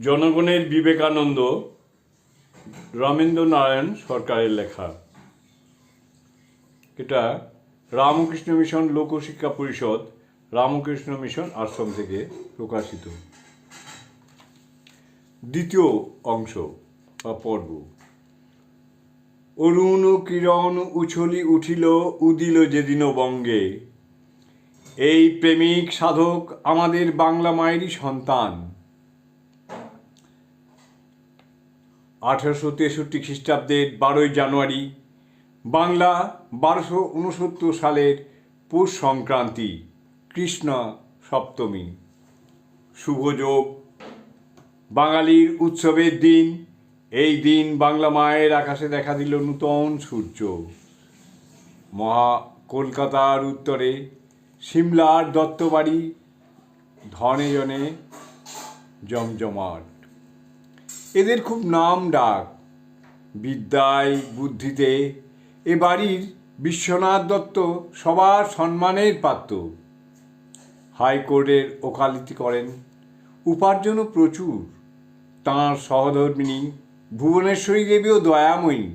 জনগণের বিবেকানন্দ রমেন্দ্র নারায়ণ সরকারের লেখা। এটা রামকৃষ্ণ মিশন লোকশিক্ষা পরিষদ, রামকৃষ্ণ মিশন আশ্রম থেকে প্রকাশিত। দ্বিতীয় অংশ বা পর্ব। অরুণ কিরণ উছলি উঠিল, উদিল যেদিন বঙ্গে। এই প্রেমিক সাধক আমাদের বাংলা মায়েরই সন্তান। আঠারোশো তেষট্টি খ্রিস্টাব্দের বারোই জানুয়ারি, বাংলা বারোশো উনসত্তর সালের পৌষ সংক্রান্তি, কৃষ্ণ সপ্তমী। শুভযোগ বাঙালির উৎসবের দিন, এই দিন বাংলা মায়ের আকাশে দেখা দিল নূতন সূর্য। মহা কলকাতার উত্তরে সিমলার দত্তবাড়ি ধনে জনে জমজমাট। এদের খুব নাম ডাক। বিদ্যায়, বুদ্ধিতে। এ বাড়ির বিশ্বনাথ দত্ত সবার সম্মানের পাত্র। হাইকোর্টের ওকালতি করেন। উপার্জনও প্রচুর। তাঁর সহধর্মিনী ভুবনেশ্বরী দেবীও দয়াময়ী।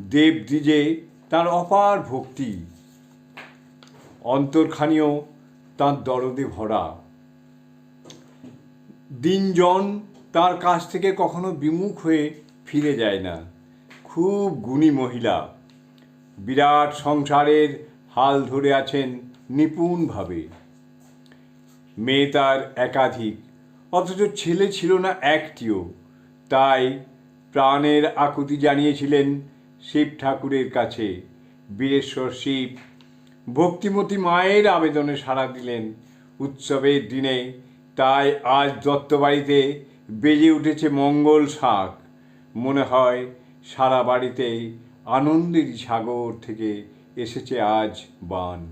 দেব দ্বিজে তার অপার ভক্তি। অন্তর্খানিও তাঁর দরদে ভরা। দিনজন তার কাছ থেকে কখনো বিমুখ হয়ে ফিরে যায় না। খুব গুণী মহিলা। বিরাট সংসারের হাল ধরে আছেন নিপুণভাবে। মেয়ে তার একাধিক, অথচ ছেলে ছিল না একটিও। তাই প্রাণের আকুতি জানিয়েছিলেন শিব ঠাকুরের কাছে। বীরেশ্বর শিব, ভক্তিমতী মায়ের আবেদনে সাড়া দিলেন। উৎসবের দিনে তাই আজ দত্তবাড়িতে বেজে উঠেছে মঙ্গল শাক। মনে হয় সারা বাড়িতে আনন্দের সাগর থেকে এসেছে আজ বান।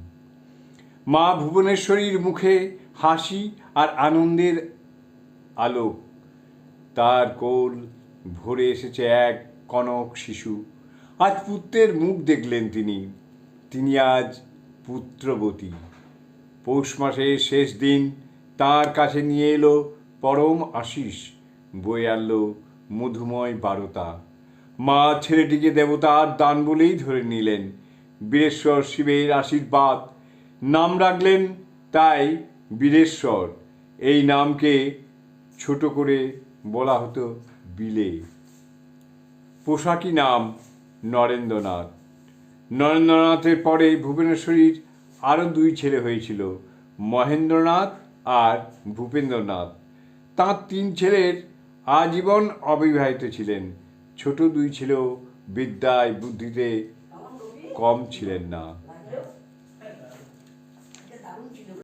মা ভুবনেশ্বরীর মুখে হাসি আর আনন্দের আলোক তার কোল ভরে এসেছে এক কনক শিশু। আজ পুত্রের মুখ দেখলেন তিনি। তিনি আজ পুত্রবতী। পৌষ মাসের শেষ দিন তার কাছে নিয়ে এলো পরম আশিস, বয়ে আনলো মধুময় বারতা। মা ছেলেটিকে দেবতার দান বলেই ধরে নিলেন। বীরেশ্বর শিবের আশীর্বাদ। নাম রাখলেন তাই বীরেশ্বর। এই নামকে ছোট করে বলা হতো বিলে। পোশাকি নাম নরেন্দ্রনাথ। নরেন্দ্রনাথের পরে ভুবনেশ্বরীর আরও দুই ছেলে হয়েছিল, মহেন্দ্রনাথ আর ভূপেন্দ্রনাথ। তাঁর তিন ছেলের আজীবন অবিবাহিত ছিলেন। ছোট দুই ছিল বিদ্যায় বুদ্ধিতে কম ছিলেন না।